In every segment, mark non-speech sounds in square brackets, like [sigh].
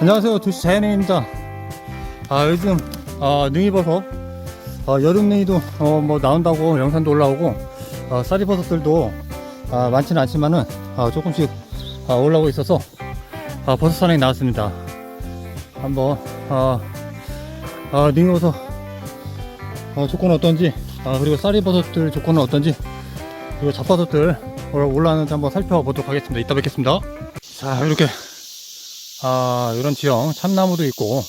안녕하세요. 도시 자연인입니다. 아 요즘 아 능이버섯 아, 여름 능이도 어, 뭐 나온다고 영상도 올라오고 아, 쌀이버섯들도 아, 많지는 않지만은 아, 조금씩 아, 올라오고 있어서 아, 버섯 산에 나왔습니다. 한번 아, 아, 능이버섯 어, 조건은 어떤지 아, 그리고 쌀이버섯들 조건은 어떤지 그리고 잡버섯들 올라오는지 한번 살펴보도록 하겠습니다. 이따 뵙겠습니다. 자 이렇게 아, 이런 지형, 참나무도 있고,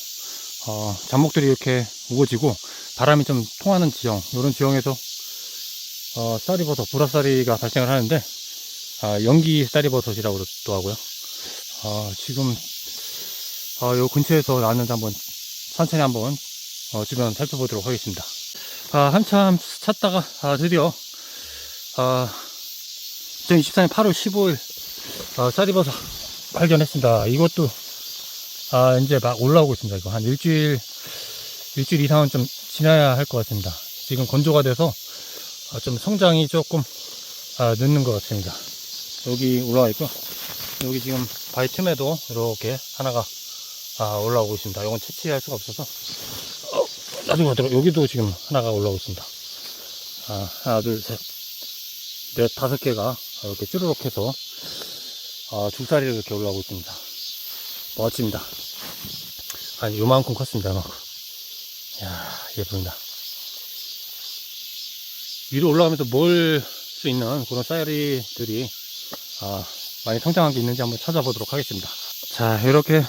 어, 잡목들이 이렇게 우거지고, 바람이 좀 통하는 지형, 이런 지형에서, 어, 쌀이버섯, 보라쌀이가 발생을 하는데, 아, 연기 쌀이버섯이라고 또 하고요. 아, 지금, 아, 요 근처에서 나왔는데 한번, 천천히 한번, 어, 주변 살펴보도록 하겠습니다. 아, 한참 찾다가, 아, 드디어, 아, 2024년 8월 15일, 아, 쌀이버섯 발견했습니다. 이것도, 아, 이제 막 올라오고 있습니다. 이거 한 일주일, 일주일 이상은 좀 지나야 할 것 같습니다. 지금 건조가 돼서 아, 좀 성장이 조금 아, 늦는 것 같습니다. 여기 올라와 있고, 여기 지금 바위 틈에도 이렇게 하나가 아, 올라오고 있습니다. 이건 채취할 수가 없어서. 어, 나중에 가도록 여기도 지금 하나가 올라오고 있습니다. 아, 하나, 둘, 셋, 넷, 다섯 개가 이렇게 쭈르륵 해서 아, 죽사리로 이렇게 올라오고 있습니다. 멋집니다. 한 요만큼 컸습니다, 요만큼. 이야, 예쁩니다. 위로 올라가면서 멀수 있는 그런 쌀이들이, 아, 많이 성장한 게 있는지 한번 찾아보도록 하겠습니다. 자, 이렇게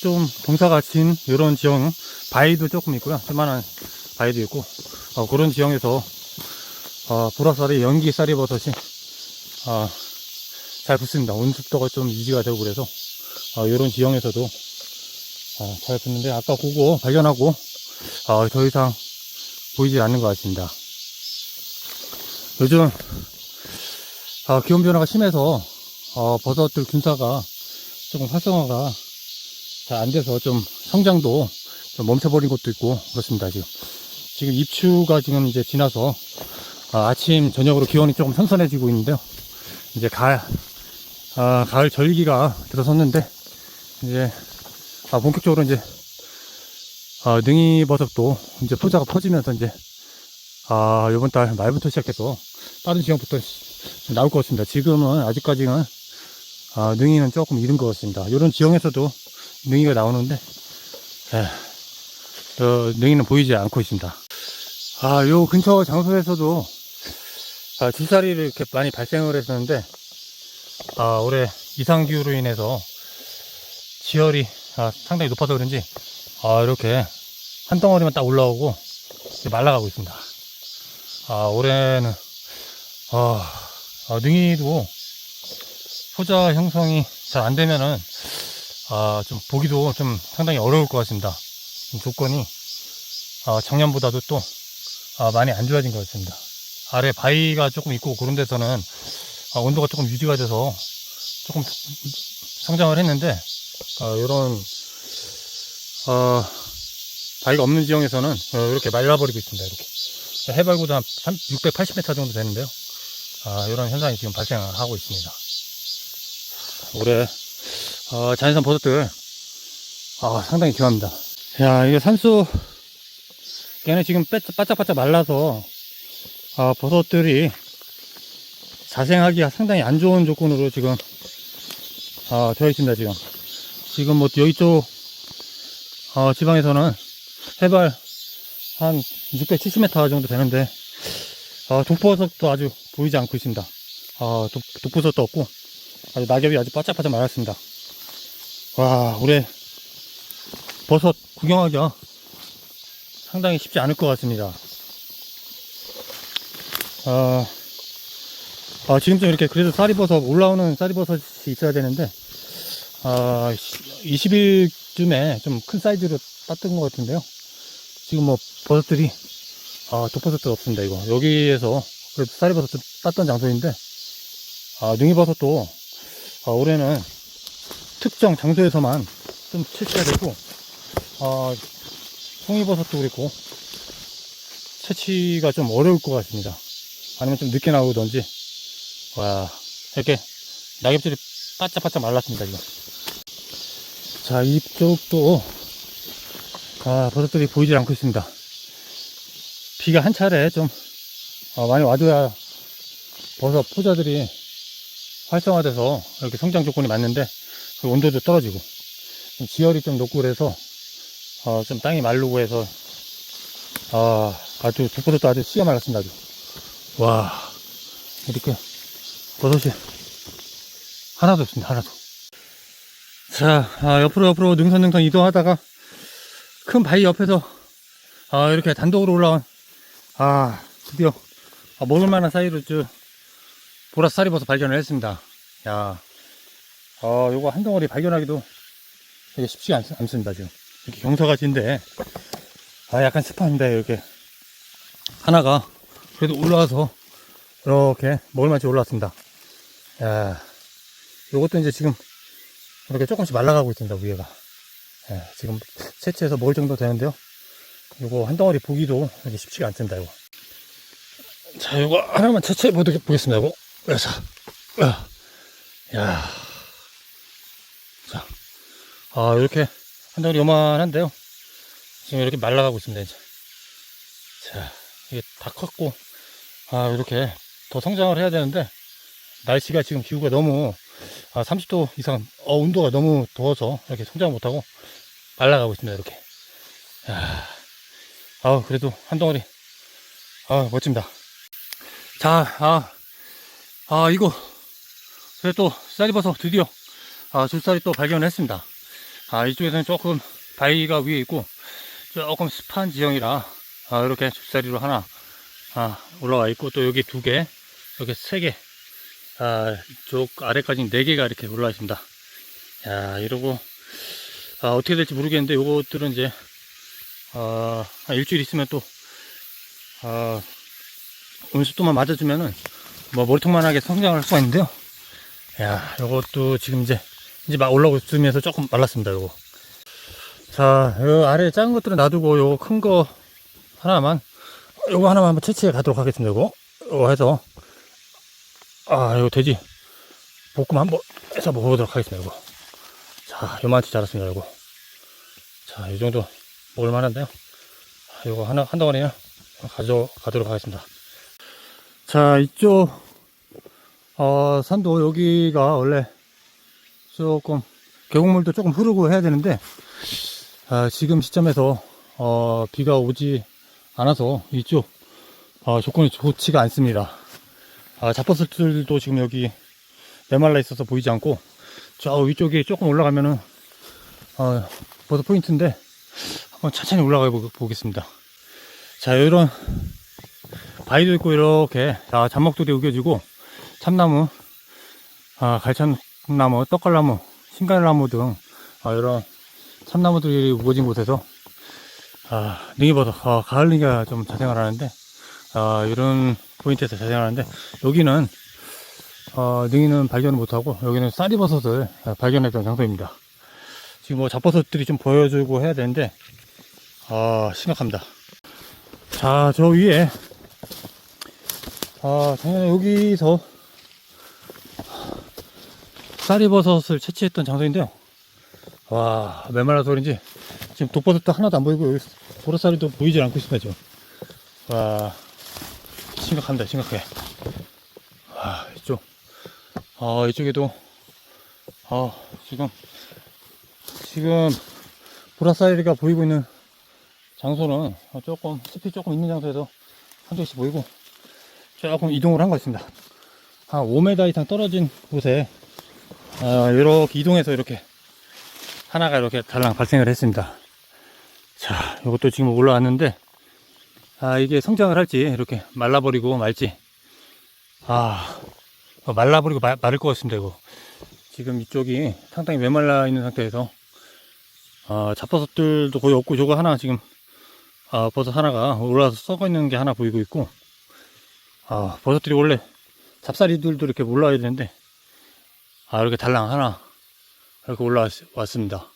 좀 동사가 친 이런 지형, 바위도 조금 있고요. 조만한 바위도 있고, 어, 그런 지형에서, 어, 보라쌀이 연기 쌀이 버섯이, 어, 잘 붙습니다. 온습도가 좀 유지가 되고 그래서, 어, 이런 지형에서도 어, 잘 붙는데 아까 그거 발견하고 어, 더 이상 보이지 않는 것 같습니다. 요즘 어, 기온 변화가 심해서 어, 버섯들 균사가 조금 활성화가 잘 안 돼서 좀 성장도 좀 멈춰버린 것도 있고 그렇습니다 지금 지금 입추가 지금 이제 지나서 어, 아침 저녁으로 기온이 조금 선선해지고 있는데요 이제 가을 아, 가을 절기가 들어섰는데 이제 아, 본격적으로 이제 아, 능이 버섯도 이제 포자가 퍼지면서 이제 아, 이번 달 말부터 시작해서 다른 지역부터 시- 나올 것 같습니다. 지금은 아직까지는 아, 능이는 조금 이른 것 같습니다. 이런 지형에서도 능이가 나오는데 에, 어, 능이는 보이지 않고 있습니다. 아, 요 근처 장소에서도 아, 주사리를 이렇게 많이 발생을 했었는데 아, 올해 이상기후로 인해서 지열이 아, 상당히 높아서 그런지 아, 이렇게 한 덩어리만 딱 올라오고 말라가고 있습니다. 아, 올해는 아, 아, 능이도 소자 형성이 잘 안 되면은 아, 좀 보기도 좀 상당히 어려울 것 같습니다. 좀 조건이 아, 작년보다도 또 아, 많이 안 좋아진 것 같습니다. 아래 바위가 조금 있고 그런 데서는 아, 온도가 조금 유지가 돼서 조금 성장을 했는데 어, 이런 어, 바위가 없는 지형에서는 어, 이렇게 말라버리고 있습니다. 이렇게 해발고도 한 680m 정도 되는데요. 아, 이런 현상이 지금 발생을 하고 있습니다. 올해 어, 자연산 버섯들 아, 상당히 귀합니다. 야, 이게 산수 얘는 지금 빼- 바짝바짝 말라서 아, 버섯들이 자생하기가 상당히 안 좋은 조건으로 지금 아, 되어 있습니다, 지금. 지금 뭐 여기 쪽 어, 지방에서는 해발 한 670m 정도 되는데 어, 독버섯도 아주 보이지 않고 있습니다. 어, 독, 독버섯도 없고 아주 낙엽이 아주 바짝바짝 말랐습니다. 와, 올해 버섯 구경하기가 상당히 쉽지 않을 것 같습니다. 어, 아, 지금쯤 이렇게 그래도 쌀이버섯, 올라오는 쌀이버섯이 있어야 되는데, 아, 20일쯤에 좀 큰 사이즈로 땄던 것 같은데요. 지금 뭐, 버섯들이, 아, 독버섯도 없습니다, 이거. 여기에서, 그래도 쌀이버섯 땄던 장소인데, 아, 능이버섯도, 아, 올해는 특정 장소에서만 좀 채취해야 되고, 아, 송이버섯도 그랬고, 채취가 좀 어려울 것 같습니다. 아니면 좀 늦게 나오던지, 와, 이렇게 낙엽들이 바짝바짝 말랐습니다, 지금. 자, 이쪽도, 아, 버섯들이 보이질 않고 있습니다. 비가 한 차례 좀, 어, 많이 와줘야 버섯 포자들이 활성화돼서 이렇게 성장 조건이 맞는데, 그 온도도 떨어지고, 좀 지열이 좀 높고 그래서, 어, 좀 땅이 마르고 해서, 아, 아주, 독버섯도 아주 씨가 말랐습니다, 아주. 와, 이렇게, 버섯이 하나도 없습니다, 하나도. 자, 아, 옆으로 옆으로 능선능선 이동하다가 큰 바위 옆에서 아, 이렇게 단독으로 올라온 아, 드디어 아, 먹을 만한 사이로 저 보라쌀이 버섯 발견을 했습니다. 야, 어, 요거 한 덩어리 발견하기도 되게 쉽지가 않, 않습니다, 지금. 이렇게 경사가진데, 아, 약간 습합니다, 이렇게. 하나가 그래도 올라와서 이렇게 먹을 만치 올라왔습니다. 야, 요것도 이제 지금 이렇게 조금씩 말라가고 있습니다, 위에가. 예, 지금 채취해서 먹을 정도 되는데요. 요거 한 덩어리 보기도 이렇게 쉽지가 않습니다, 요거. 자, 요거 하나만 채취해 보겠습니다, 요거. 그래서, 아, 야. 자, 아, 이렇게 한 덩어리 요만한데요. 지금 이렇게 말라가고 있습니다, 이제. 자, 이게 다 컸고, 아, 이렇게 더 성장을 해야 되는데, 날씨가 지금 기후가 너무 아, 30도 이상, 어, 온도가 너무 더워서 이렇게 성장 못하고 말라가고 있습니다, 이렇게. 야, 아, 그래도 한 덩어리, 아, 멋집니다. 자, 아, 아, 이거, 그래 또, 쌀이 버섯 드디어, 아, 줄살이 또 발견을 했습니다. 아, 이쪽에서는 조금 바위가 위에 있고, 조금 습한 지형이라, 아, 이렇게 줄살이로 하나, 아, 올라와 있고, 또 여기 두 개, 여기 세 개, 아, 이쪽 아래까지 네 개가 이렇게 올라와 있습니다. 야, 이러고, 아, 어떻게 될지 모르겠는데, 요것들은 이제, 아, 한 일주일 있으면 또, 아, 온습도만 맞아주면은, 뭐, 머리통만하게 성장을 할 수가 있는데요. 야, 요것도 지금 이제, 이제 막 올라오고 있으면서 조금 말랐습니다, 요거. 자, 요 아래 작은 것들은 놔두고, 요거 큰 거 하나만, 요거 하나만 한번 채취해 가도록 하겠습니다, 요거. 요거 해서, 아, 이거 돼지 볶음 한번 해서 먹어보도록 하겠습니다, 이거. 자, 요만치 자랐습니다, 이거. 자, 이 정도 먹을만한데요. 아, 이거 하나, 한 덩어리는 가져가도록 하겠습니다. 자, 이쪽, 어, 산도 여기가 원래 조금 계곡물도 조금 흐르고 해야 되는데, 아, 지금 시점에서, 어, 비가 오지 않아서 이쪽, 어, 조건이 좋지가 않습니다. 아, 잡버섯들도 지금 여기 메말라 있어서 보이지 않고 저 위쪽에 조금 올라가면은 어, 버섯 포인트인데 한번 천천히 올라가 보- 보겠습니다. 자, 이런 바위도 있고 이렇게 자, 잡목들이 우겨지고 참나무, 아, 갈참나무, 떡갈나무, 신갈나무 등 아, 이런 참나무들이 우거진 곳에서 아, 능이버섯, 아, 가을 능이가 좀 자생을 하는데 아, 이런 포인트에서 자생하는데 여기는 어, 능이는 발견을 못하고 여기는 쌀이버섯을 발견했던 장소입니다. 지금 뭐 잡버섯들이 좀 보여주고 해야 되는데 아 심각합니다. 자 저 위에 아 작년에 여기서 쌀이버섯을 채취했던 장소인데요. 와 메말라 소리인지 지금 독버섯도 하나도 안 보이고 여기 보라쌀이도 보이질 않고 있습니다 지금. 와 심각합니다, 심각해. 아, 이쪽. 아, 이쪽에도, 아, 지금, 지금, 보라사이리가 보이고 있는 장소는 조금, 숲이 조금 있는 장소에서 한 쪽씩 보이고, 조금 이동을 한 것 같습니다. 한 5m 이상 떨어진 곳에, 아, 이렇게 이동해서 이렇게, 하나가 이렇게 달랑 발생을 했습니다. 자, 이것도 지금 올라왔는데, 아, 이게 성장을 할지, 이렇게 말라버리고 말지. 아, 어, 말라버리고 마, 마를 것 같습니다, 이거. 지금 이쪽이 상당히 메말라 있는 상태에서, 아, 잡버섯들도 거의 없고, 저거 하나 지금, 아, 버섯 하나가 올라와서 썩어 있는 게 하나 보이고 있고, 아, 버섯들이 원래 잡사리들도 이렇게 올라와야 되는데, 아, 이렇게 달랑 하나, 이렇게 올라왔습니다.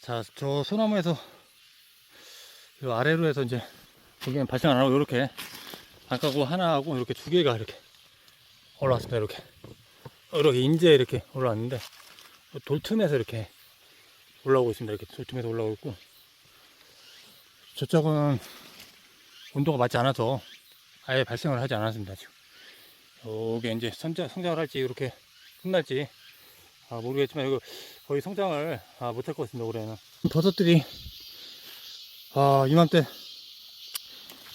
자, 저 소나무에서, 이 아래로 해서 이제, 여기는 발생 안 하고 이렇게 아까고 하나하고 이렇게 두 개가 이렇게 올라왔습니다 이렇게 이렇게 인제 이렇게 올라왔는데 돌 틈에서 이렇게 올라오고 있습니다. 이렇게 저쪽에서 올라오고 있고 저쪽은 온도가 맞지 않아서 아예 발생을 하지 않았습니다. 지금 이게 이제 성장, 성장을 할지 이렇게 끝날지 아, 모르겠지만 이거 거의 성장을 아, 못할 것 같습니다. 올해는 버섯들이 아, 이맘때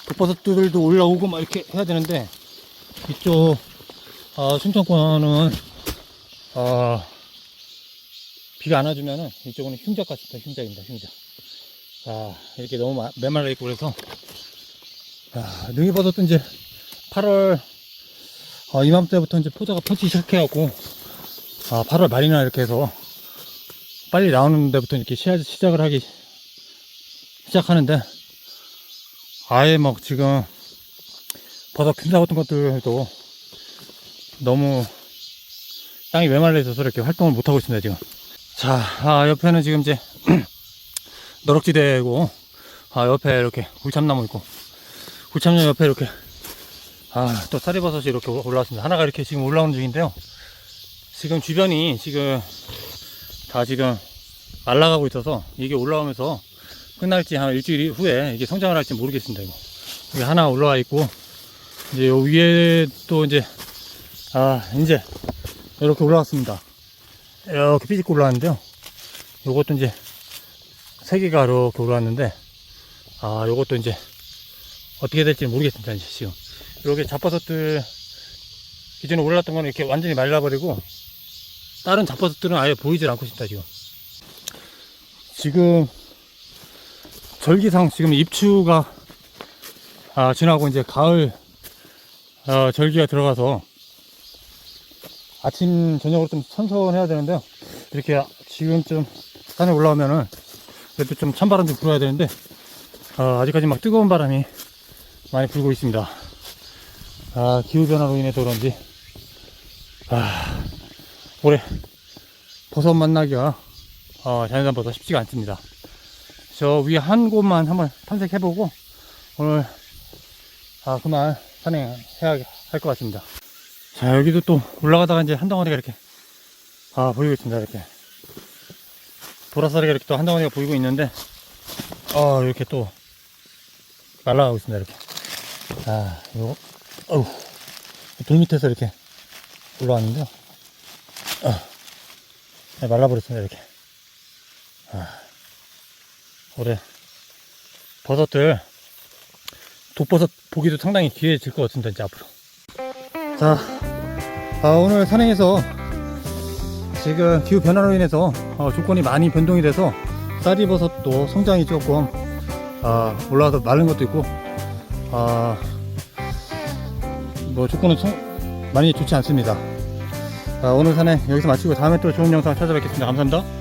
독버섯들도 올라오고 막 이렇게 해야 되는데 이쪽 아, 충청권은 아, 비가 안 와주면은 이쪽은 흉작 같습니다. 흉작입니다. 흉작. 아, 이렇게 너무 마- 메말라 있고 그래서 아, 능이버섯도 이제 8월 어, 이맘때부터 이제 포자가 퍼지기 시작해갖고 아, 8월 말이나 이렇게 해서 빨리 나오는 데부터 이렇게 시작, 시작을 하기 시작하는데 아예 막 지금 버섯 균사 같은 것들도 너무 땅이 메말라 있어서 이렇게 활동을 못하고 있습니다 지금. 자 아, 옆에는 지금 이제 [clears throat] 너럭지대고 아, 옆에 이렇게 굴참나무 있고 굴참나무 옆에 이렇게 아, 또 사리버섯이 이렇게 올라왔습니다. 하나가 이렇게 지금 올라오는 중인데요. 지금 주변이 지금 다 지금 말라가고 있어서 이게 올라오면서 끝날지 한 일주일 후에 이게 성장을 할지 모르겠습니다 이거. 여기 하나 올라와 있고 이제 요 위에 또 이제 아 이제 이렇게 올라왔습니다. 이렇게 삐집고 올라왔는데요. 요것도 이제 세 개가 이렇게 올라왔는데 아 요것도 이제 어떻게 될지 모르겠습니다 이제 지금. 이렇게 잡버섯들 기존에 올랐던 거는 이렇게 완전히 말라버리고 다른 잡버섯들은 아예 보이질 않고 있습니다 지금. 지금 절기상 지금 입추가 아, 지나고 이제 가을 어, 절기가 들어가서 아침 저녁으로 좀 선선해야 되는데요. 이렇게 지금쯤 산에 올라오면은 그래도 좀 찬바람 좀 불어야 되는데 어, 아직까지 막 뜨거운 바람이 많이 불고 있습니다. 아 기후변화로 인해서 그런지 아 올해 버섯 만나기가 어, 자연산 버섯 쉽지가 않습니다 저 위에 한 곳만 한번 탐색해보고 오늘 아 그만 산행해야 할 것 같습니다. 자 여기도 또 올라가다가 이제 한 덩어리가 이렇게 아 보이고 있습니다 이렇게. 보라사리가 이렇게 또 한 덩어리가 보이고 있는데 어 이렇게 또 날아가고 있습니다 이렇게. 아 이거 어우 돌 밑에서 이렇게 올라왔는데요. 아, 네, 말라버렸습니다 이렇게. 아, 올해. 버섯들. 독버섯 보기도 상당히 기회질 것 같습니다 이제 앞으로. 자 아, 오늘 산행에서 지금 기후 변화로 인해서 어, 조건이 많이 변동이 돼서 쌀이버섯도 성장이 조금 아, 올라와서 마른 것도 있고 아, 뭐 조건은 성- 많이 좋지 않습니다. 아, 오늘 산행 여기서 마치고 다음에 또 좋은 영상 찾아뵙겠습니다. 감사합니다